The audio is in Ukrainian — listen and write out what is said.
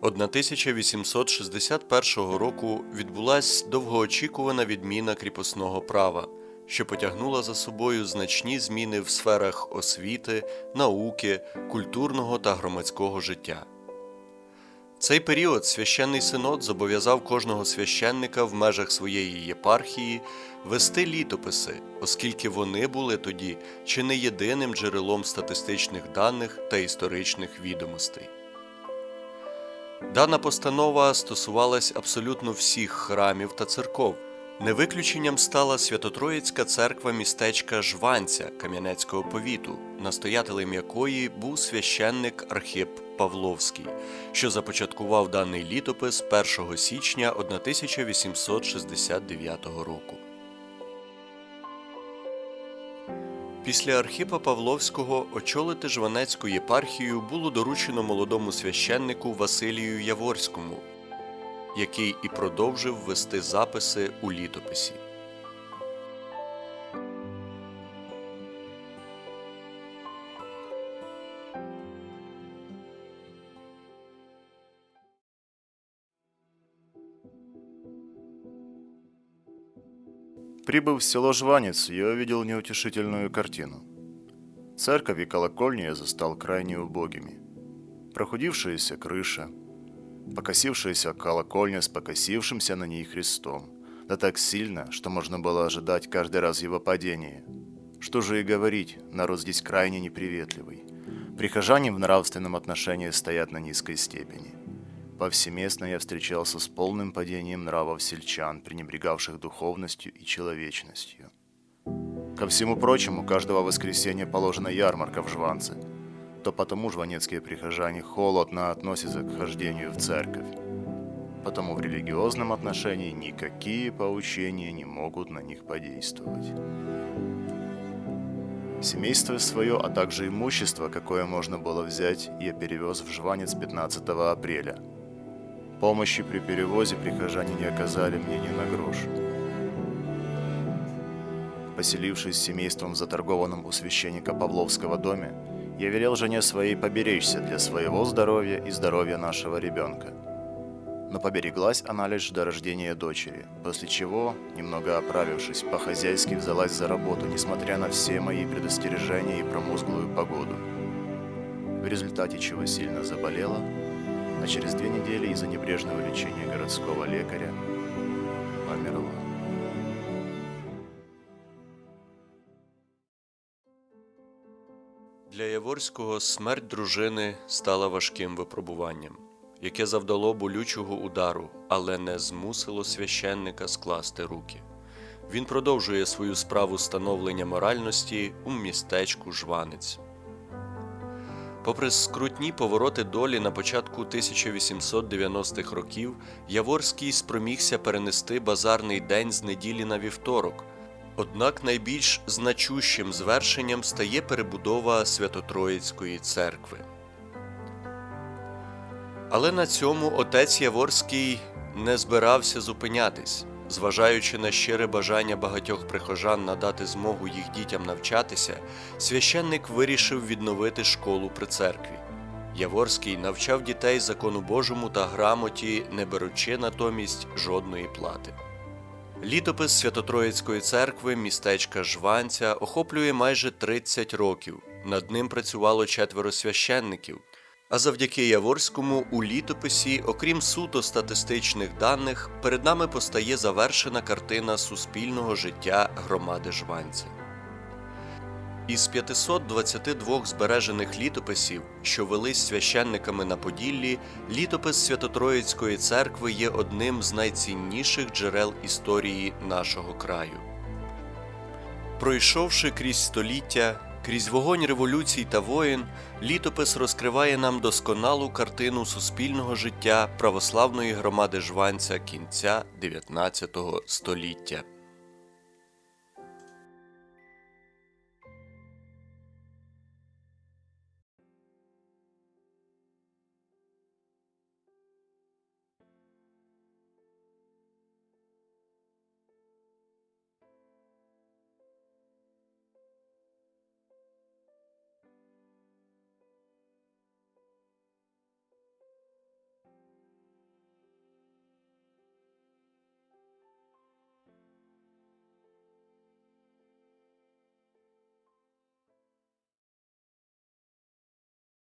1861 року відбулась довгоочікувана відміна кріпосного права, що потягнула за собою значні зміни в сферах освіти, науки, культурного та громадського життя. Цей період священний синод зобов'язав кожного священника в межах своєї єпархії вести літописи, оскільки вони були тоді чи не єдиним джерелом статистичних даних та історичних відомостей. Дана постанова стосувалась абсолютно всіх храмів та церков. Не виключенням стала Свято-Троїцька церква містечка Жванця Кам'янецького повіту, настоятелем якої був священник Архип Павловський, що започаткував даний літопис 1 січня 1869 року. Після Архіпа Павловського очолити Жванецьку єпархію було доручено молодому священнику Василію Яворському, який і продовжив вести записи у літописі. Прибыв в село Жванец, я увидел неутешительную картину. Церковь и колокольни я застал крайне убогими. Прохудившаяся крыша, покосившаяся колокольня с покосившимся на ней Христом, да так сильно, что можно было ожидать каждый раз его падения. Что же и говорить, народ здесь крайне неприветливый. Прихожане в нравственном отношении стоят на низкой степени. Повсеместно я встречался с полным падением нравов сельчан, пренебрегавших духовностью и человечностью. Ко всему прочему, каждого воскресенья положена ярмарка в Жванце. То потому жванецкие прихожане холодно относятся к хождению в церковь. Потому в религиозном отношении никакие поучения не могут на них подействовать. Семейство свое, а также имущество, какое можно было взять, я перевез в Жванец 15 апреля. Помощи при перевозе прихожане не оказали мне ни на грош. Поселившись с семейством в заторгованном у священника Павловского доме, я велел жене своей поберечься для своего здоровья и здоровья нашего ребенка. Но побереглась она лишь до рождения дочери, после чего, немного оправившись, по-хозяйски взялась за работу, несмотря на все мои предостережения и промозглую погоду. В результате чего сильно заболела, а через две недели из-за небрежного лечения городского лекаря померла. Для Яворського смерть дружини стала важким випробуванням, яке завдало болючого удару, але не змусило священника скласти руки. Він продовжує свою справу становлення моральності у містечку Жванець. Попри скрутні повороти долі на початку 1890-х років, Яворський спромігся перенести базарний день з неділі на вівторок. Однак найбільш значущим звершенням стає перебудова Свято-Троїцької церкви. Але на цьому отець Яворський не збирався зупинятись. Зважаючи на щире бажання багатьох прихожан надати змогу їх дітям навчатися, священник вирішив відновити школу при церкві. Яворський навчав дітей закону Божому та грамоті, не беручи натомість жодної плати. Літопис Свято-Троїцької церкви містечка Жванця охоплює майже 30 років. Над ним працювало четверо священників. А завдяки Яворському у літописі, окрім суто статистичних даних, перед нами постає завершена картина суспільного життя громади Жванця. Із 522 збережених літописів, що велись священниками на Поділлі, літопис Свято-Троїцької церкви є одним з найцінніших джерел історії нашого краю. Пройшовши крізь століття, крізь вогонь революцій та воєн, літопис розкриває нам досконалу картину суспільного життя православної громади Жванця кінця 19 століття.